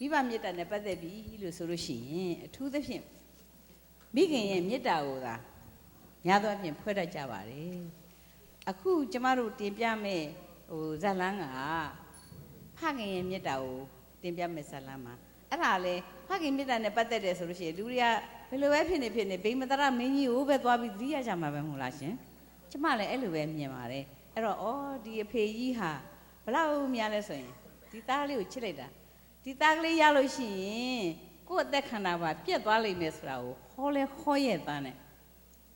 မိဘမေတ္တာနဲ့ပတ်သက်ပြီလို့ဆိုလို့ရှိရင်အထူးသဖြင့်မိခင်ရဲ့မေတ္တာကိုသာများသောအားဖြင့်ဖွဲ့တတ်ကြပါတယ်အခုကျမတို့တင်ပြမဲ့ဟိုဇတ်လန်းကဖခင်ရဲ့မေတ္တာကိုတင်ပြမဲ့ဇတ်လန်းမှာအဲ့ဒါလေဖခင်မေတ္တာနဲ့ပတ်သက်တယ်ဆိုလို့ရှိရင်လူတွေကဘယ်လိုပဲဖြစ်နေဖြစ်နေဗိမ္မတရမင်းကြီးကိုပဲသွားပြီးသတိရကြမှာပဲမဟုတ်လားရှင်ကျမလည်းအဲ့လိုပဲမြင်ပါတယ်အဲ့တော့အော်ဒီအဖေကြီးဟာဘလောက်များလဲဆိုရင်ဒီသားလေးကိုချစ်လိုက်တာ ဒီသားကလေးရလို့ရှိရင်ကိုယ့်အသက်ခန္ဓာပါပြက်သွားလိမ့်မယ်ဆိုတာကိုဟောလဲဟောရဲ့သားနဲ့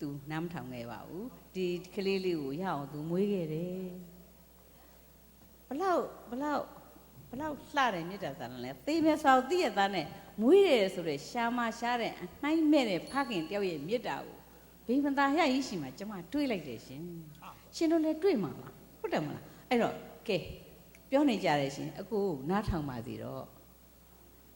तू နားမထောင်ခဲ့ပါဘူးဒီကလေးလေးကိုရအောင် तू မွေးခဲ့တယ်ဘလောက်ဘလောက်ဘလောက်လှတယ်မြတ်တာသာလဲသေမယ်ဆိုတော့သိရသားနဲ့မွေးတယ်ဆိုတော့ရှာမရှားတဲ့အနှိုင်းမဲ့တဲ့ဖခင်တယောက်ရဲ့မြတ်တာကိုဘိမသာရရရှိမှကျမတွေးလိုက်တယ်ရှင်ရှင်တို့လည်းတွေးမှာပါဟုတ်တယ်မလားအဲ့တော့ကဲပြောနေကြတယ်ရှင်အကိုနားထောင်ပါစီတော့မဟာဘဟောစီဒီ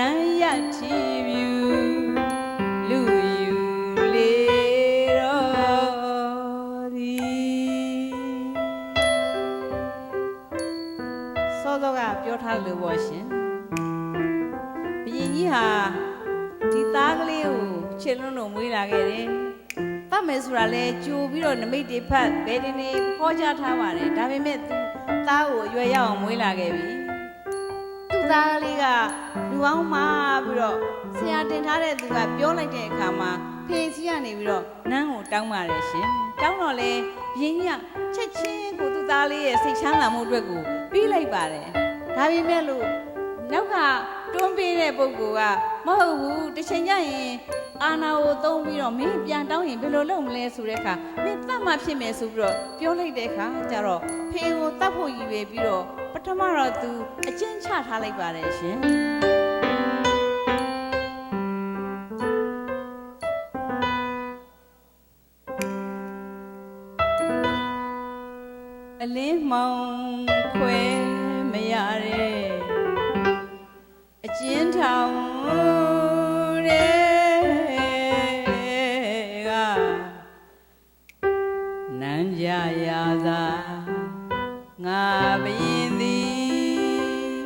နန်းရချီပြူလူယူလေတော်သည်စောစောကပြောထားလို့ပေါ့ရှင်ဘုရင်ကြီးဟာဒီသားကလေးကိုချစ်လွန်းလို့မွေးလာခဲ့တယ်တတ်မယ်ဆိုတာလဲကြိုပြီးတော့နမိတ်တွေဖတ်ဘယ်ဒီနေဖောကြားထားပါတယ်ဒါပေမဲ့သူသားကိုအရွယ်ရောက်အောင်မွေးလာခဲ့ပြီသူ့သားလေးကလူ အောင်မှာပြီးတော့ဆရာတင်ထားတဲ့သူကပြောလိုက်တဲ့အခါမှာဖေစီကနေပြီးတော့နန်းကိုတောင်းပါတယ်ရှင်တောင်းတော့လေဘင်းကြီးကချက်ချင်းကိုသူ့သားလေးရဲ့စိတ်ချမ်းသာမှုအတွက်ကိုပြီးလိုက်ပါတယ်ဒါပေမဲ့လို့နောက်ကတွန်းပေးတဲ့ပုဂ္ဂိုလ်ကမဟုတ်ဘူးတစ်ချိန်ကျရင်အာနာကိုသုံးပြီးတော့မင်းပြန်တောင်းရင်ဘယ်လိုလုပ်မလဲဆိုတဲ့အခါမင်းတတ်မှဖြစ်မယ်ဆိုပြီးတော့ပြောလိုက်တဲ့အခါကျတော့ဖေကိုတတ်ဖို့ရည်ရွယ်ပြီးတော့ပထမတော့သူအကျဉ်းချထားလိုက်ပါတယ်ရှင် နန်းကြရာသာငါဘရင်သည်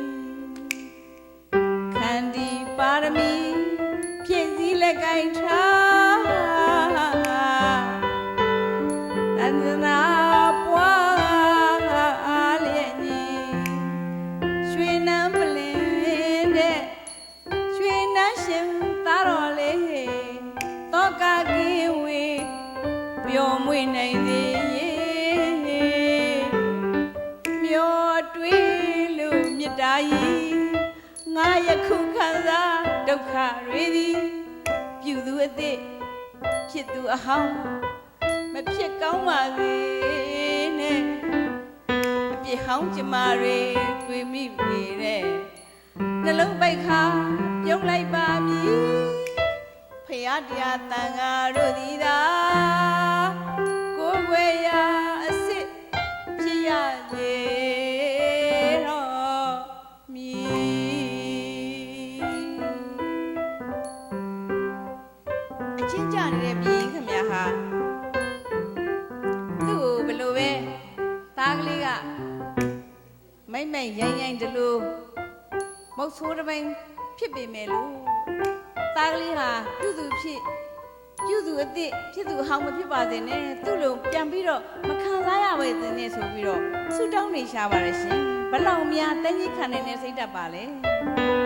ခန္တီပါရမီဖြည့်စည်းလက်ကင်ထား က္ခတွေသည်ပြုသူအသည့်ဖြစ်သူအဟောင်းမဖြစ်ကောင်းပါစေနဲ့အပြစ်ဟောင်းကြမာတွေတွေ့မိပြီတဲ့နှလုံးပိတ်ခါပြုံးလိုက်ပါမည်ဖရာတရားတန်ဃာတို့သည်သာကိုယ်ွယ်ရာအစ်စ်ဖြစ်ရလေ မိမ့်မိတ်ရိုင်းရိုင်းတလို့မုတ်ဆိုးတစ်ပိုင်းဖြစ်ပေမဲ့လို့သားကလေးဟာပြုသူဖြစ်ပြုသူအစ်စ်ဖြစ်သူအဟောင်းမဖြစ်ပါစေနဲ့သူ့လိုပြန်ပြီးတော့မခံစားရပါစေနဲ့ဆိုပြီးတော့ဆူတောင်းနေရှာပါတယ်ရှင်ဘလောက်များတန်းကြီးခံနေတဲ့စိတ်ဓာတ်ပါလဲ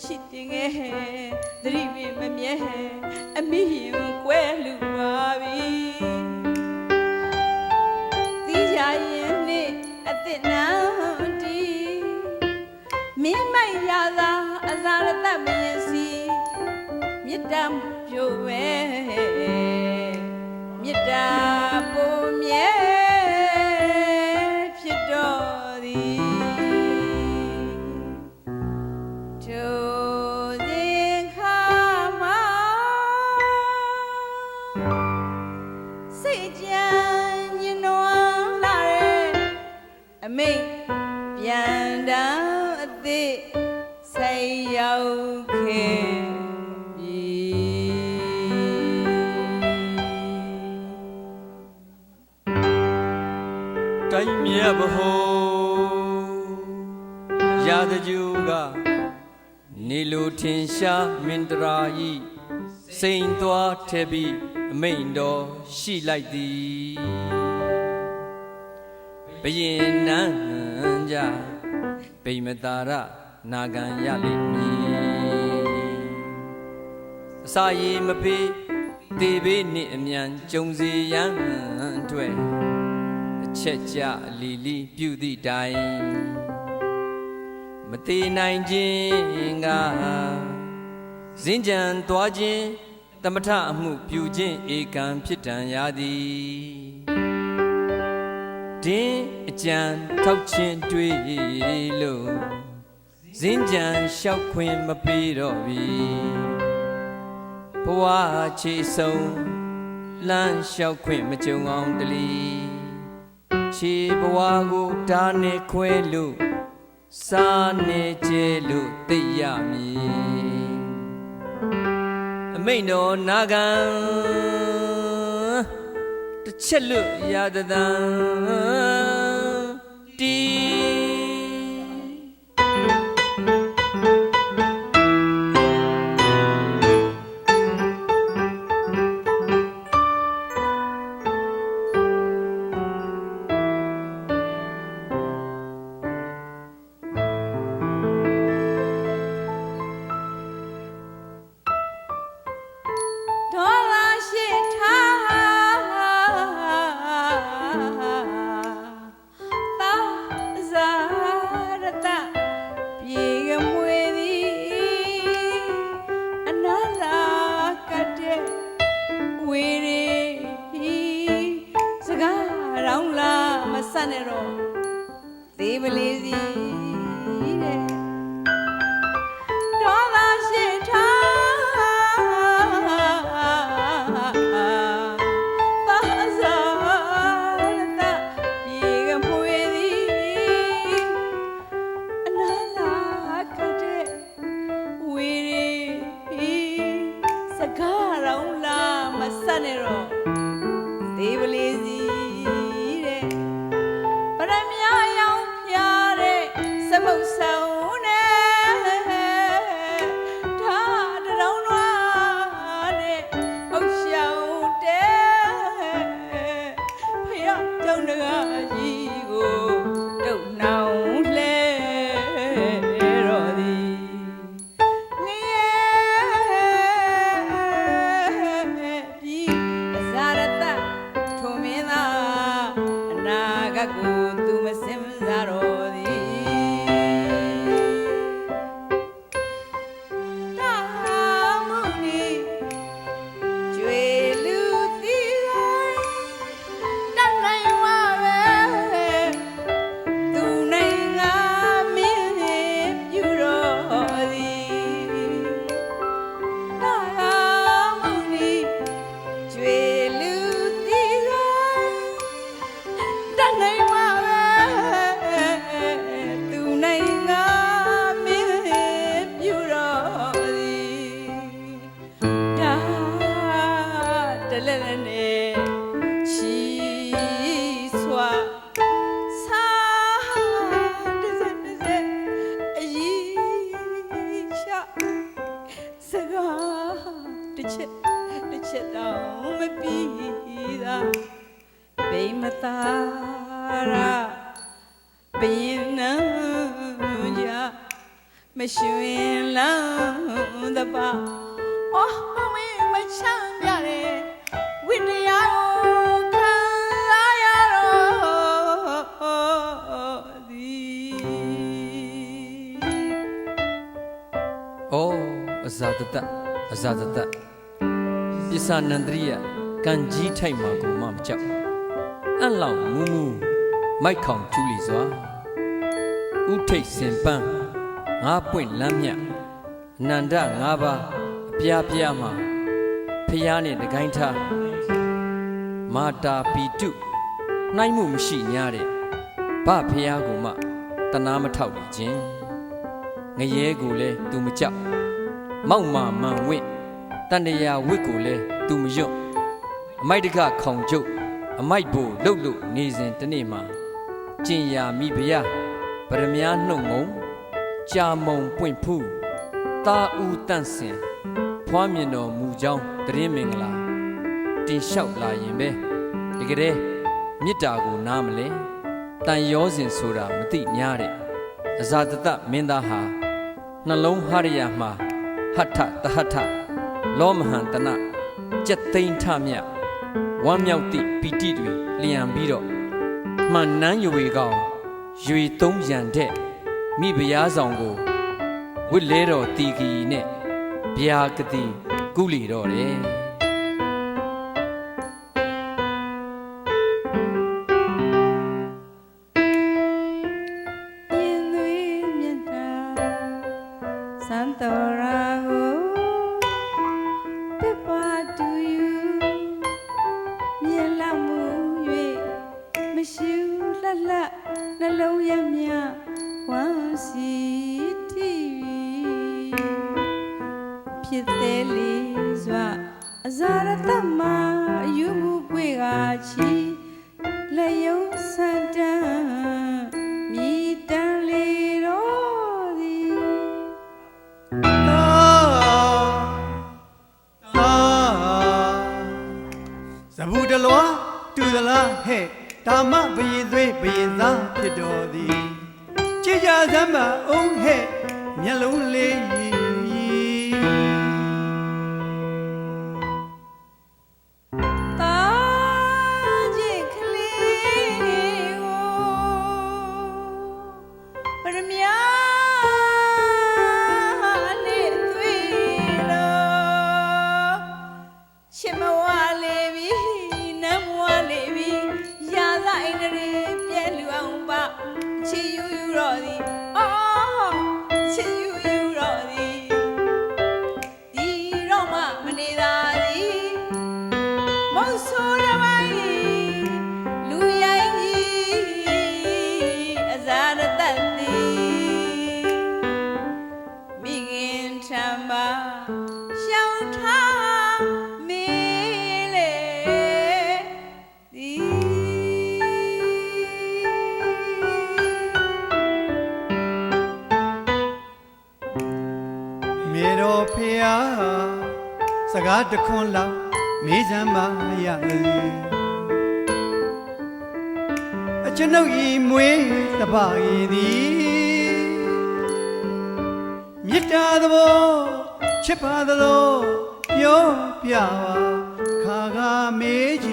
ချစ်တင်ငယ်သတိပင်မမြဲအမိရင်ကွဲလူပါပြီသီးကြရင်နှစ်အသစ်နံတီမင်းမိုက်ရသာအသာရတမရင်စီမြစ်တမ်းပြိုပဲမြစ်တာပုံ တိုင်းမြတ်ဘဟုရာဇဂျူကနေလိုထင်ရှားမင်တရာဤစိန်သွားထဲပြီးအမိန်တော်ရှိလိုက်သည်ဘယင်နန်းကြဗိမတာရနာဂံရလိမ့်မည်အစာရည်မဖေးတေဘေးနှင့်အမြန်ကြုံစီရန်အတွက်အ ချက်ကြအလီလီပြုသည့်တိုင်မသေးနိုင်ခြင်းကဇင်းကြံသွားခြင်းတမထအမှုပြုခြင်းဧကံဖြစ်တန်ရသည်ဒင်းအကြံထောက်ခြင်းတွေ့လို့ဇင်းကြံလျှောက်ခွင့်မပေးတော့ပြီဘဝချေဆုံးလမ်းလျှောက်ခွင့်မကြုံအောင်တလီ ခြေဘဝကိုဒါနဲ့ခွဲလို့စားနေကြလို့သိရမည်အမိန်တော်နာခံတစ်ချက်လို့ရတသံ မဆတ်နဲ့ ဗိမသာရဘယင်းနံမရွှင်လန်းတပါအော်မင်းမချမ်းပြတယ်ဝိတရားကိုခံစားရတော့သည်ဩအဇာတတအဇာတတပစ္စနန္တရိယကံကြီးထိုက်မှာကိုမှမကြောက် အံ့လောင်မူမူမိုက်ခေါင်ကျူးလီစွာဥထိတ်စင်ပန်းငါပွင့်လမ်းမြအနန္တငါးပါးအပြားပြားမှာဖျားနဲ့တကိုင်းထားမာတာပီတုနှိုင်းမှုမရှိညာတဲ့ဗဖျားကိုမှတနာမထောက်လိခြင်းငရဲကိုလည်းသူမကြောက်မောက်မာမန်ဝင့်တန်တရာဝစ်ကိုလဲသူမယွတ်အမိုက်တကခေါင်ကျုပ် အမိုက်ဘိုလှုပ်လို့နေစဉ်တနေ့မှာကျင်ယာမိဖုရားဗရမ ्या နှုတ်ငုံကြာမုံပွင့်ဖူးတာဦးတန့်စင်ဖွားမြင်တော်မူကြောင်းတရင်မင်္ဂလာတင်လျှောက်လာရင်ပဲဒီကလေးမေတ္တာကိုနားမလဲတန်ရောစဉ်ဆိုတာမသိများတဲ့အဇာတတမင်းသားဟာနှလုံးဟရိယမှာဟထတဟထလောမဟန္တနကြက်သိန်းထမြ ဝမ်းမြောက်သည့်ပီတိတွေလျံပြီးတော့မှန်နန်းရွေကောင်ရွေသုံးရန်တဲ့မိဖုရားဆောင်ကိုဝစ်လဲတော်တီကီနဲ့ဗျာကတိကုလီတော့တယ် ဖြစ်သေးလေးစွာအဇာရတမအယူမှုပွေကချီလက်ယုံဆန်တန်းမြည်တမ်းလေတော့သည်သာသာဇဘူးတလွားတူသလားဟဲ့ဓမ္မဘယင်သွေးဘယ ခင်ထံပါရှောင်းထားမေးလေသည်မေတော်ဖေဟာစကားတခွန်းလောက်မေးစမ်းပါရလေအကျွန်ုပ်ဤမွေးတပါရည်သည် သဘောချစ်ပါသလိုပြောပြပါခါခါမေးခြ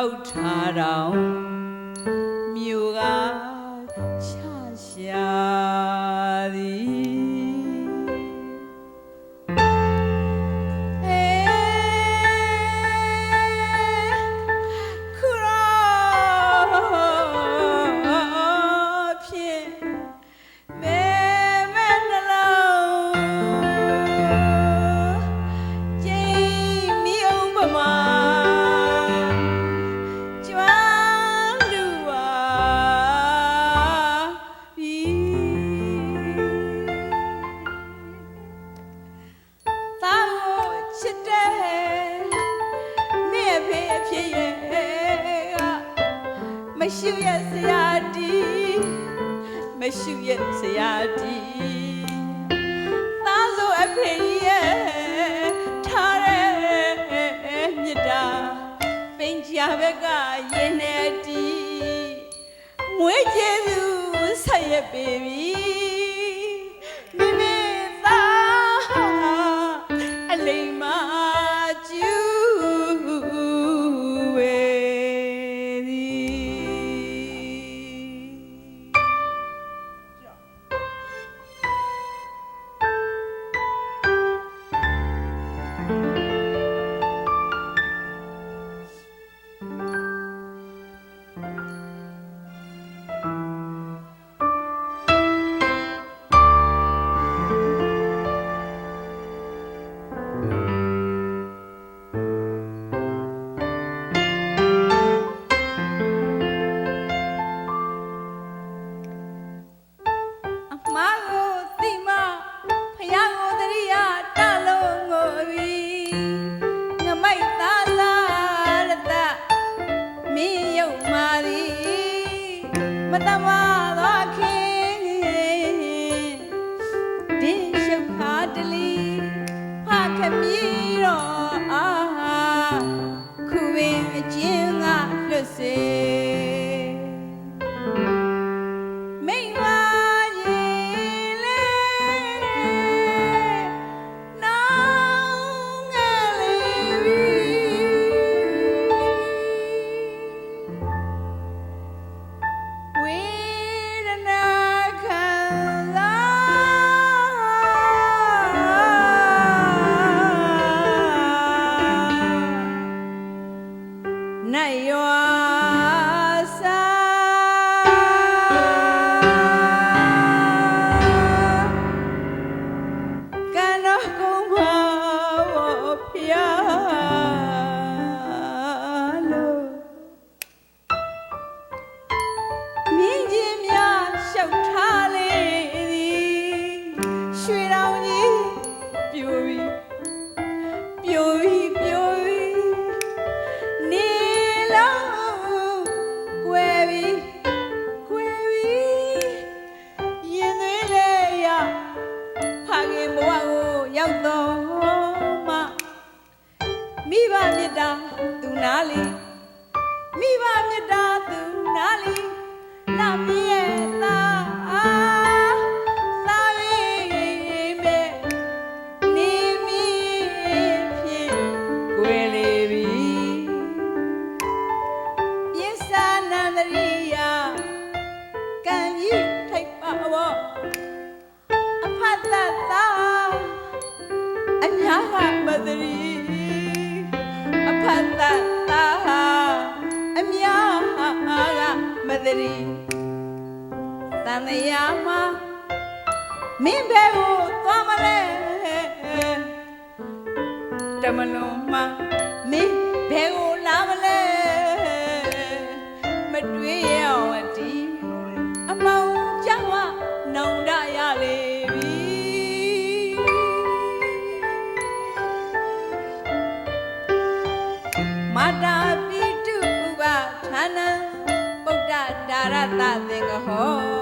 about. love. အညာကမသရီအဖတ်သာသာအမြာကမသရီတန်ရမှာမင်းဘယ်ကိုသွားမလဲတမလုံးမှာမင်းဘယ်ကိုလာမလဲမတွေ့ရ ဌာနံပုဒ္